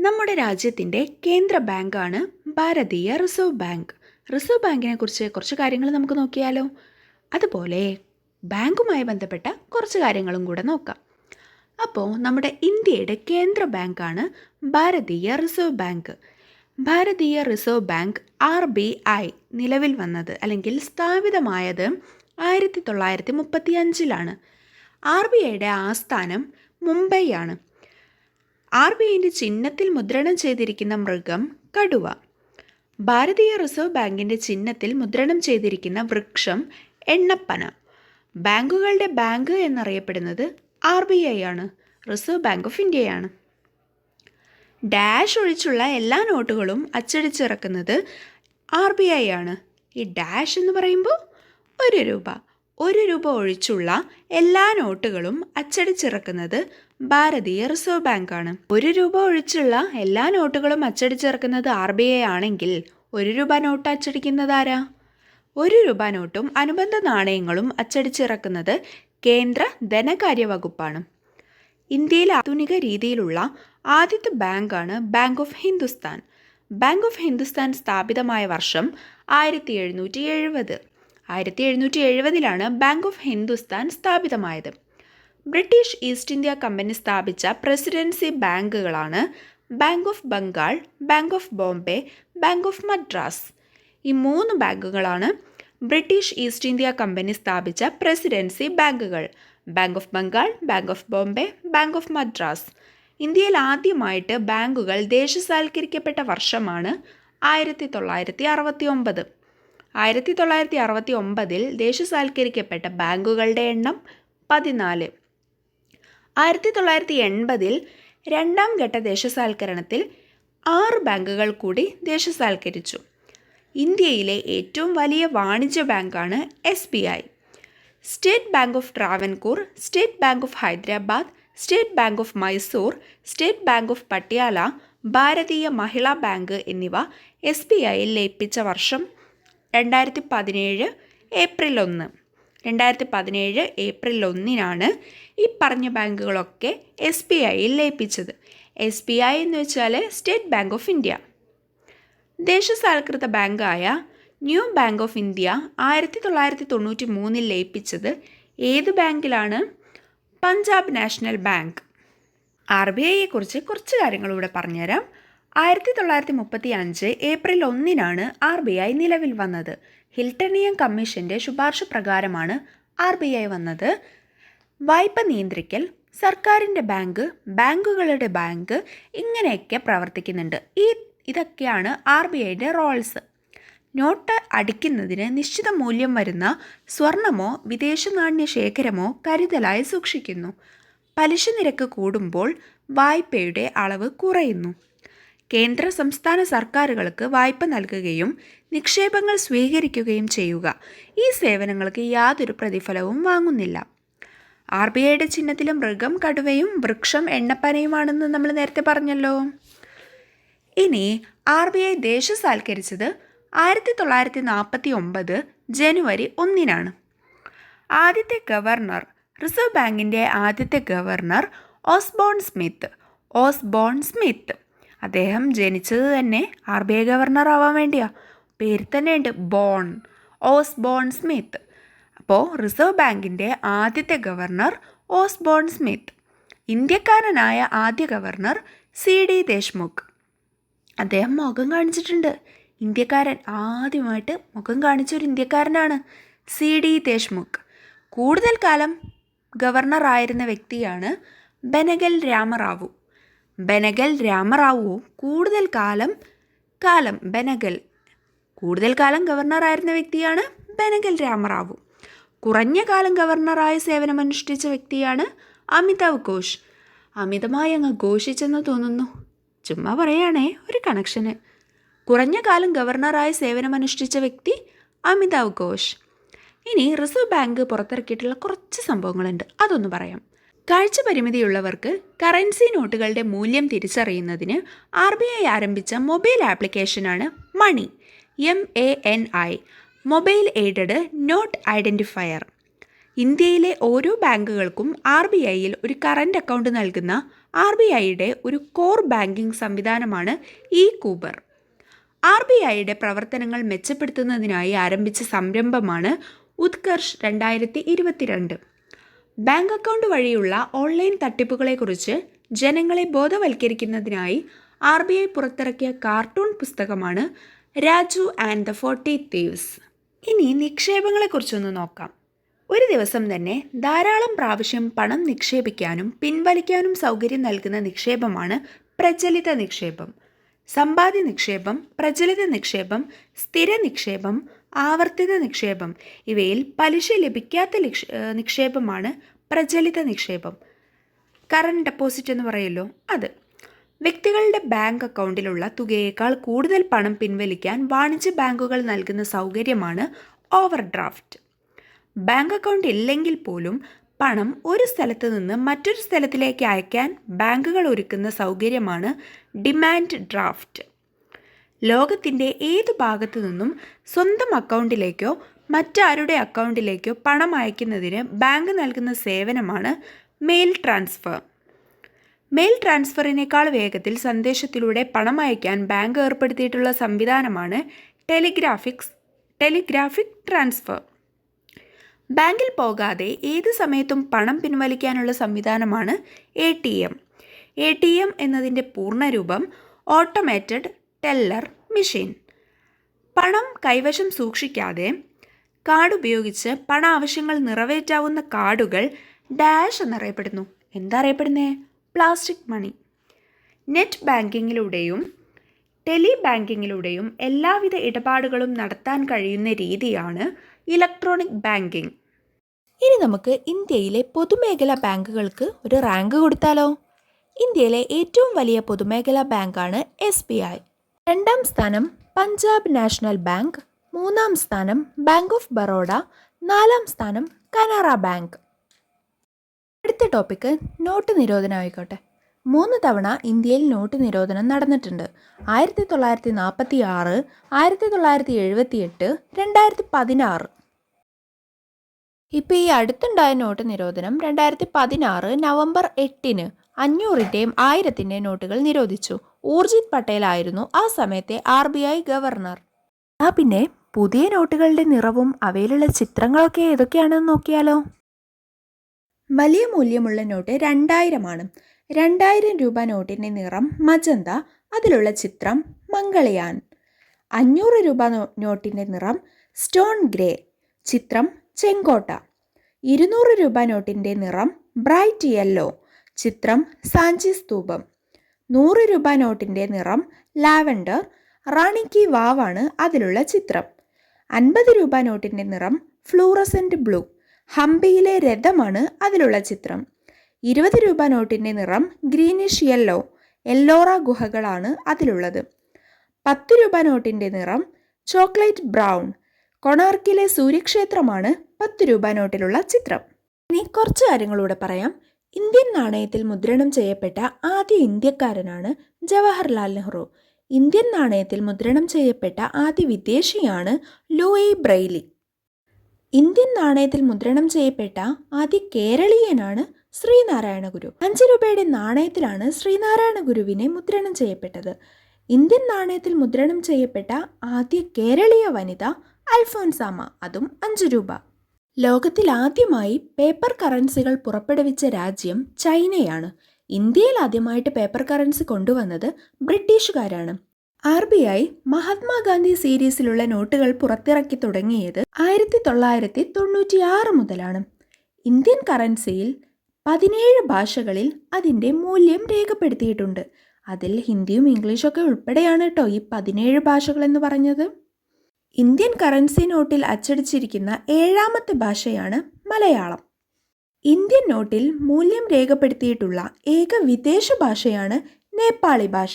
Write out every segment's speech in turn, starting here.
നമ്മുടെ രാജ്യത്തിന്റെ കേന്ദ്ര ബാങ്കാണ് ഭാരതീയ റിസർവ് ബാങ്ക്. റിസർവ് ബാങ്കിനെ കുറിച്ച് കുറച്ച് കാര്യങ്ങൾ നമുക്ക് നോക്കിയാലോ? അതുപോലെ ബാങ്കുമായി ബന്ധപ്പെട്ട കുറച്ച് കാര്യങ്ങളും കൂടെ നോക്കാം. അപ്പോൾ നമ്മുടെ ഇന്ത്യയുടെ കേന്ദ്ര ബാങ്കാണ് Bharatiya reserve bank. Bharatiya reserve bank R B I നിലവിൽ വന്നത് അല്ലെങ്കിൽ സ്ഥാപിതമായത് ആയിരത്തി തൊള്ളായിരത്തി മുപ്പത്തി അഞ്ചിലാണ് ആർ ബി ഐയുടെ ആസ്ഥാനം മുംബൈയാണ്. ആർ ബി ഐന്റെ ചിഹ്നത്തിൽ മുദ്രണം ചെയ്തിരിക്കുന്ന മൃഗം കടുവ. ഭാരതീയ റിസർവ് ബാങ്കിന്റെ ചിഹ്നത്തിൽ മുദ്രണം ചെയ്തിരിക്കുന്ന വൃക്ഷം എണ്ണപ്പന. ബാങ്കുകളുടെ ബാങ്ക് എന്നറിയപ്പെടുന്നത് ആർ ബി ഐ ആണ് റിസർവ് ബാങ്ക് ഓഫ് ഇന്ത്യയാണ്. ഡാഷ് ഒഴിച്ചുള്ള എല്ലാ നോട്ടുകളും അച്ചടിച്ചിറക്കുന്നത് ആർ ബി ഐ ആണ്. ഈ ഡാഷ് എന്ന് പറയുമ്പോൾ ഒരു രൂപ. ഒരു രൂപ ഒഴിച്ചുള്ള എല്ലാ നോട്ടുകളും അച്ചടിച്ചിറക്കുന്നത് ഭാരതീയ റിസർവ് ബാങ്കാണ്. ഒരു രൂപ ഒഴിച്ചുള്ള എല്ലാ നോട്ടുകളും അച്ചടിച്ചിറക്കുന്നത് ആർ ബി ഐ ആണെങ്കിൽ ഒരു രൂപ നോട്ട് അച്ചടിക്കുന്നത് ആരാ? ഒരു രൂപ നോട്ടും അനുബന്ധ നാണയങ്ങളും അച്ചടിച്ചിറക്കുന്നത് കേന്ദ്ര ധനകാര്യ വകുപ്പാണ്. ഇന്ത്യയിലെ ആധുനിക രീതിയിലുള്ള ആദ്യത്തെ ബാങ്കാണ് bank of Hindustan. Bank of Hindustan സ്ഥാപിതമായ വർഷം ആയിരത്തി എഴുന്നൂറ്റി എഴുപത് ആയിരത്തി എഴുന്നൂറ്റി എഴുപതിലാണ് ബാങ്ക് ഓഫ് ഹിന്ദുസ്ഥാൻ സ്ഥാപിതമായത്. ബ്രിട്ടീഷ് ഈസ്റ്റ് ഇന്ത്യ കമ്പനി സ്ഥാപിച്ച presidency ബാങ്കുകളാണ് bank of Bengal bank of Bombay bank of Madras. ഈ മൂന്ന് ബാങ്കുകളാണ് ബ്രിട്ടീഷ് ഈസ്റ്റ് ഇന്ത്യ കമ്പനി സ്ഥാപിച്ച പ്രസിഡൻസി ബാങ്കുകൾ. Bank of Bengal bank of Bombay bank of Madras. ഇന്ത്യയിൽ ആദ്യമായിട്ട് ബാങ്കുകൾ ദേശസാൽക്കരിക്കപ്പെട്ട വർഷമാണ് ആയിരത്തി തൊള്ളായിരത്തി അറുപത്തി ഒമ്പത് ആയിരത്തി തൊള്ളായിരത്തി അറുപത്തി ഒമ്പതിൽ ദേശസാൽക്കരിക്കപ്പെട്ട ബാങ്കുകളുടെ എണ്ണം പതിനാല്. ആയിരത്തി തൊള്ളായിരത്തി എൺപതിൽ രണ്ടാം ഘട്ട ദേശസാൽക്കരണത്തിൽ ആറ് ബാങ്കുകൾ കൂടി ദേശസാൽക്കരിച്ചു. ഇന്ത്യയിലെ ഏറ്റവും വലിയ വാണിജ്യ ബാങ്കാണ് S B I. State bank of Travancore state bank of Hyderabad state bank of Mysore state bank of Patiala Bharatiya Mahila bank എന്നിവ എസ് ബി ഐയിൽ ലയിപ്പിച്ച വർഷം രണ്ടായിരത്തി പതിനേഴ് ഏപ്രിൽ ഒന്ന്. രണ്ടായിരത്തി പതിനേഴ് ഏപ്രിൽ ഒന്നിനാണ് ഈ പറഞ്ഞ ബാങ്കുകളൊക്കെ എസ് ബി ഐയിൽ ലയിപ്പിച്ചത്. എസ് ബി ഐ എന്ന് വെച്ചാൽ സ്റ്റേറ്റ് ബാങ്ക് ഓഫ് ഇന്ത്യ. ദേശസാൽകൃത ബാങ്കായ ന്യൂ ബാങ്ക് ഓഫ് ഇന്ത്യ ആയിരത്തി തൊള്ളായിരത്തി തൊണ്ണൂറ്റി മൂന്നിൽ ലയിപ്പിച്ചത് ഏത് ബാങ്കിലാണ്? Punjab national bank. R B ഐയെക്കുറിച്ച് കുറച്ച് കാര്യങ്ങൾ ഇവിടെ പറഞ്ഞുതരാം. ആയിരത്തി തൊള്ളായിരത്തി മുപ്പത്തി അഞ്ച് ഏപ്രിൽ ഒന്നിനാണ് ആർ ബി ഐ നിലവിൽ വന്നത്. ഹിൽട്ടണിയൻ കമ്മീഷന്റെ ശുപാർശ പ്രകാരമാണ് ആർ ബി ഐ വന്നത്. വായ്പ നിയന്ത്രിക്കൽ സർക്കാരിന്റെ ബാങ്ക് ബാങ്കുകളുടെ ബാങ്ക് ഇങ്ങനെയൊക്കെ പ്രവർത്തിക്കുന്നുണ്ട്. ഈ ഇതൊക്കെയാണ് ആർ ബി ഐയുടെ റോൾസ്. നോട്ട് അടിക്കുന്നതിന് നിശ്ചിത മൂല്യം വരുന്ന സ്വർണമോ വിദേശ നാണ്യ ശേഖരമോ കരുതലായി സൂക്ഷിക്കുന്നു. പലിശ നിരക്ക് കൂടുമ്പോൾ വായ്പയുടെ അളവ് കുറയുന്നു. കേന്ദ്ര സംസ്ഥാന സർക്കാരുകൾക്ക് വായ്പ നൽകുകയും നിക്ഷേപങ്ങൾ സ്വീകരിക്കുകയും ചെയ്യുക. ഈ സേവനങ്ങൾക്ക് യാതൊരു പ്രതിഫലവും വാങ്ങുന്നില്ല. ആർ ബി ഐയുടെ ചിഹ്നത്തിൽ മൃഗം കടുവയും വൃക്ഷം എണ്ണപ്പനയുമാണെന്ന് നമ്മൾ നേരത്തെ പറഞ്ഞല്ലോ. ഇനി ആർ ബി ഐ ദേശസാൽക്കരിച്ചത് ആയിരത്തി തൊള്ളായിരത്തി നാൽപ്പത്തി ഒമ്പത് ജനുവരി ഒന്നിനാണ്. ആദ്യത്തെ ഗവർണർ റിസർവ് ബാങ്കിന്റെ ആദ്യത്തെ governor Osborne Smith Osborne Smith. അദ്ദേഹം ജനിച്ചത് തന്നെ ആർ ബി ഐ ഗവർണർ ആവാൻ വേണ്ടിയാണ് പേര് തന്നെയുണ്ട് born Osborne Osborne Smith. അപ്പോൾ റിസർവ് ബാങ്കിന്റെ ആദ്യത്തെ ഗവർണർ ഓസ്ബോൺ സ്മിത്ത്. ഇന്ത്യക്കാരനായ ആദ്യ ഗവർണർ സി ഡി ദേശ്മുഖ്. അദ്ദേഹം മുഖം കാണിച്ചിട്ടുണ്ട്. ഇന്ത്യക്കാരൻ ആദ്യമായിട്ട് മുഖം കാണിച്ച ഒരു ഇന്ത്യക്കാരനാണ് സി ഡി ദേശ്മുഖ്. കൂടുതൽ കാലം ഗവർണറായിരുന്ന വ്യക്തിയാണ് ബനഗൽ രാമറാവു. ബെനഗൽ രാമറാവു കൂടുതൽ കാലം കാലം ബനഗൽ. കൂടുതൽ കാലം ഗവർണറായിരുന്ന വ്യക്തിയാണ് ബനഗൽ രാമറാവു. കുറഞ്ഞ കാലം ഗവർണറായ സേവനമനുഷ്ഠിച്ച വ്യക്തിയാണ് അമിതാവ് ഘോഷ്. അമിതമായി അങ്ങ് ഘോഷിച്ചെന്ന് തോന്നുന്നു. ചുമ്മാ പറയുകയാണേ ഒരു കണക്ഷന്. കുറഞ്ഞ കാലം ഗവർണറായി സേവനമനുഷ്ഠിച്ച വ്യക്തി അമിതാവ് ഘോഷ്. ഇനി റിസർവ് ബാങ്ക് പുറത്തിറക്കിയിട്ടുള്ള കുറച്ച് സംഭവങ്ങളുണ്ട്. അതൊന്ന് പറയാം. കാഴ്ച പരിമിതിയുള്ളവർക്ക് കറൻസി നോട്ടുകളുടെ മൂല്യം തിരിച്ചറിയുന്നതിന് ആർ ബി ഐ ആരംഭിച്ച മൊബൈൽ ആപ്ലിക്കേഷനാണ് MANI M A N I mobile aided note identifier ഇന്ത്യയിലെ ഓരോ ബാങ്കുകൾക്കും ആർ ബി ഐയിൽ ഒരു കറന്റ് അക്കൗണ്ട് നൽകുന്ന ആർ ബി ഐയുടെ ഒരു കോർ ബാങ്കിംഗ് സംവിധാനമാണ് ഇ കൂബർ. ആർ ബി ഐയുടെ പ്രവർത്തനങ്ങൾ മെച്ചപ്പെടുത്തുന്നതിനായി ആരംഭിച്ച സംരംഭമാണ് ഉത്കർഷ് രണ്ടായിരത്തി ഇരുപത്തിരണ്ട്. ബാങ്ക് അക്കൗണ്ട് വഴിയുള്ള ഓൺലൈൻ തട്ടിപ്പുകളെക്കുറിച്ച് ജനങ്ങളെ ബോധവൽക്കരിക്കുന്നതിനായി ആർ ബി ഐ പുറത്തിറക്കിയ കാർട്ടൂൺ പുസ്തകമാണ് Raju and the forty thieves ഇനി നിക്ഷേപങ്ങളെക്കുറിച്ചൊന്ന് നോക്കാം. ഒരു ദിവസം തന്നെ ധാരാളം പ്രാവശ്യം പണം നിക്ഷേപിക്കാനും പിൻവലിക്കാനും സൗകര്യം നൽകുന്ന നിക്ഷേപമാണ് പ്രചലിത നിക്ഷേപം. സമ്പാദ്യ നിക്ഷേപം പ്രചലിത നിക്ഷേപം സ്ഥിര നിക്ഷേപം ആവർത്തിത നിക്ഷേപം. ഇവയിൽ പലിശ ലഭിക്കാത്ത നിക്ഷേപമാണ് പ്രചലിത നിക്ഷേപം. കറണ്ട് ഡെപ്പോസിറ്റ് എന്ന് പറയുമല്ലോ അത്. വ്യക്തികളുടെ ബാങ്ക് അക്കൗണ്ടിലുള്ള തുകയേക്കാൾ കൂടുതൽ പണം പിൻവലിക്കാൻ വാണിജ്യ ബാങ്കുകൾ നൽകുന്ന സൗകര്യമാണ് ഓവർ ഡ്രാഫ്റ്റ് ബാങ്ക് അക്കൗണ്ട് ഇല്ലെങ്കിൽ പോലും പണം ഒരു സ്ഥലത്ത് നിന്ന് മറ്റൊരു സ്ഥലത്തിലേക്ക് അയക്കാൻ ബാങ്കുകൾ ഒരുക്കുന്ന സൗകര്യമാണ് ഡിമാൻഡ് ഡ്രാഫ്റ്റ്. ലോകത്തിന്റെ ഏത് ഭാഗത്തു നിന്നും സ്വന്തം അക്കൗണ്ടിലേക്കോ മറ്റാരുടെ അക്കൗണ്ടിലേക്കോ പണം അയക്കുന്നതിന് ബാങ്ക് നൽകുന്ന സേവനമാണ് മെയിൽ ട്രാൻസ്ഫർ. മെയിൽ ട്രാൻസ്ഫറിനേക്കാൾ വേഗത്തിൽ സന്ദേശത്തിലൂടെ പണം അയക്കാൻ ബാങ്ക് ഏർപ്പെടുത്തിയിട്ടുള്ള സംവിധാനമാണ് ടെലിഗ്രാഫിക്സ് ടെലിഗ്രാഫിക് ട്രാൻസ്ഫർ. ബാങ്കിൽ പോകാതെ ഏത് സമയത്തും പണം പിൻവലിക്കാനുള്ള സംവിധാനമാണ് A T M. A T M എന്നതിന്റെ പൂർണരൂപം ഓട്ടോമേറ്റഡ് ടെല്ലർ മെഷീൻ. പണം കൈവശം സൂക്ഷിക്കാതെ കാർഡ് ഉപയോഗിച്ച് പണ ആവശ്യങ്ങൾ നിറവേറ്റാവുന്ന കാർഡുകൾ ഡാഷ് എന്നറിയപ്പെടുന്നു. എന്താ പ്ലാസ്റ്റിക് മണി. നെറ്റ് ബാങ്കിങ്ങിലൂടെയും ടെലി ബാങ്കിങ്ങിലൂടെയും എല്ലാവിധ ഇടപാടുകളും നടത്താൻ കഴിയുന്ന രീതിയാണ് ഇലക്ട്രോണിക് ബാങ്കിങ്. ഇനി നമുക്ക് ഇന്ത്യയിലെ പൊതുമേഖലാ ബാങ്കുകൾക്ക് ഒരു റാങ്ക് കൊടുത്താലോ? ഇന്ത്യയിലെ ഏറ്റവും വലിയ പൊതുമേഖലാ ബാങ്കാണ് എസ് ബി ഐ. രണ്ടാം സ്ഥാനം പഞ്ചാബ് നാഷണൽ ബാങ്ക് മൂന്നാം സ്ഥാനം ബാങ്ക് ഓഫ് ബറോഡ നാലാം സ്ഥാനം കനറ ബാങ്ക്. അടുത്ത ടോപ്പിക്ക് നോട്ട് നിരോധനം ആയിക്കോട്ടെ. മൂന്ന് തവണ ഇന്ത്യയിൽ നോട്ട് നിരോധനം നടന്നിട്ടുണ്ട്. ആയിരത്തി തൊള്ളായിരത്തി നാൽപ്പത്തി ആറ് ആയിരത്തി തൊള്ളായിരത്തി എഴുപത്തി എട്ട് രണ്ടായിരത്തി പതിനാറ്. ഇപ്പോൾ ഈ അടുത്തുണ്ടായ നോട്ട് നിരോധനം രണ്ടായിരത്തി പതിനാറ് നവംബർ എട്ടിന് അഞ്ഞൂറിന്റെയും ആയിരത്തിന്റെയും നോട്ടുകൾ നിരോധിച്ചു. ഊർജിത് പട്ടേൽ ആയിരുന്നു ആ സമയത്തെ ആർ ബി ഐ ഗവർണർ. ആ പിന്നെ പുതിയ നോട്ടുകളുടെ നിറവും അവയിലുള്ള ചിത്രങ്ങളൊക്കെ ഏതൊക്കെയാണെന്ന് നോക്കിയാലോ? വലിയ മൂല്യമുള്ള നോട്ട് രണ്ടായിരമാണ് രണ്ടായിരം രൂപ നോട്ടിന്റെ നിറം മജന്ത അതിലുള്ള ചിത്രം മംഗളയാൻ. അഞ്ഞൂറ് രൂപ നോട്ടിന്റെ നിറം സ്റ്റോൺ ഗ്രേ. ചിത്രം ചെങ്കോട്ട. ഇരുന്നൂറ് രൂപ നോട്ടിന്റെ നിറം ബ്രൈറ്റ് യെല്ലോ. ചിത്രം സാഞ്ചി സ്തൂപം. നൂറ് രൂപ നോട്ടിന്റെ നിറം ലാവൻഡർ റാണി കി വാവാണ് അതിലുള്ള ചിത്രം. അൻപത് രൂപ നോട്ടിന്റെ നിറം ഫ്ലൂറസെന്റ് ബ്ലൂ ഹംപിയിലെ രഥമാണ് അതിലുള്ള ചിത്രം. ഇരുപത് രൂപ നോട്ടിന്റെ നിറം ഗ്രീനിഷ് യെല്ലോ എല്ലോറ ഗുഹകളാണ് അതിലുള്ളത്. പത്ത് രൂപ നോട്ടിന്റെ നിറം ചോക്ലേറ്റ് ബ്രൗൺ കൊണാർക്കിലെ സൂര്യക്ഷേത്രമാണ് പത്ത് രൂപ നോട്ടിലുള്ള ചിത്രം. ഇനി കുറച്ച് കാര്യങ്ങളൂടെ പറയാം. ഇന്ത്യൻ നാണയത്തിൽ മുദ്രണം ചെയ്യപ്പെട്ട ആദ്യ ഇന്ത്യക്കാരനാണ് ജവഹർലാൽ നെഹ്റു. ഇന്ത്യൻ നാണയത്തിൽ മുദ്രണം ചെയ്യപ്പെട്ട ആദ്യ വിദേശിയാണ് ലൂയി ബ്രൈലി ഇന്ത്യൻ നാണയത്തിൽ മുദ്രണം ചെയ്യപ്പെട്ട ആദ്യ കേരളീയനാണ് ശ്രീനാരായണ ഗുരു. അഞ്ച് രൂപയുടെ നാണയത്തിലാണ് ശ്രീനാരായണ ഗുരുവിനെ മുദ്രണം ചെയ്യപ്പെട്ടത്. ഇന്ത്യൻ നാണയത്തിൽ മുദ്രണം ചെയ്യപ്പെട്ട ആദ്യ കേരളീയ വനിത അൽഫോൻസാമ അതും അഞ്ച് രൂപ. ലോകത്തിൽ ആദ്യമായി പേപ്പർ കറൻസികൾ പുറപ്പെടുവിച്ച രാജ്യം ചൈനയാണ്. ഇന്ത്യയിൽ ആദ്യമായിട്ട് പേപ്പർ കറൻസി കൊണ്ടുവന്നത് ബ്രിട്ടീഷുകാരാണ്. ആർ ബി ഐ മഹാത്മാഗാന്ധി സീരീസിലുള്ള നോട്ടുകൾ പുറത്തിറക്കി തുടങ്ങിയത് ആയിരത്തി തൊള്ളായിരത്തി തൊണ്ണൂറ്റിയാറ് മുതലാണ്. ഇന്ത്യൻ കറൻസിയിൽ പതിനേഴ് ഭാഷകളിൽ അതിന്റെ മൂല്യം രേഖപ്പെടുത്തിയിട്ടുണ്ട്. അതിൽ ഹിന്ദിയും ഇംഗ്ലീഷൊക്കെ ഉൾപ്പെടെയാണ് കേട്ടോ ഈ പതിനേഴ് ഭാഷകൾ എന്ന് പറഞ്ഞത്. ഇന്ത്യൻ കറൻസി നോട്ടിൽ അച്ചടിച്ചിരിക്കുന്ന ഏഴാമത്തെ ഭാഷയാണ് മലയാളം. ഇന്ത്യൻ നോട്ടിൽ മൂല്യം രേഖപ്പെടുത്തിയിട്ടുള്ള ഏക വിദേശ ഭാഷയാണ് നേപ്പാളി ഭാഷ.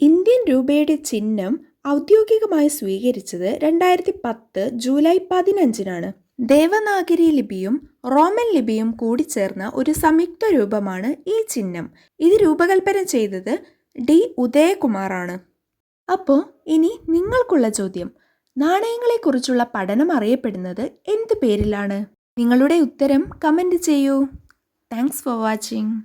ഇന്ത്യൻ രൂപയുടെ ചിഹ്നം ഔദ്യോഗികമായി സ്വീകരിച്ചത് രണ്ടായിരത്തി പത്ത് ജൂലൈ പതിനഞ്ചിനാണ്. ദേവനാഗരി ലിപിയും റോമൻ ലിപിയും കൂടി ചേർന്ന ഒരു സംയുക്ത രൂപമാണ് ഈ ചിഹ്നം. ഇത് രൂപകൽപ്പന ചെയ്തത് ഡി. ഉദയകുമാറാണ്. അപ്പോൾ ഇനി നിങ്ങൾക്കുള്ള ചോദ്യം. നാണയങ്ങളെക്കുറിച്ചുള്ള പഠനം അറിയപ്പെടുന്നത് എന്ത് പേരിലാണ്? നിങ്ങളുടെ ഉത്തരം കമന്റ് ചെയ്യൂ. Thanks for watching.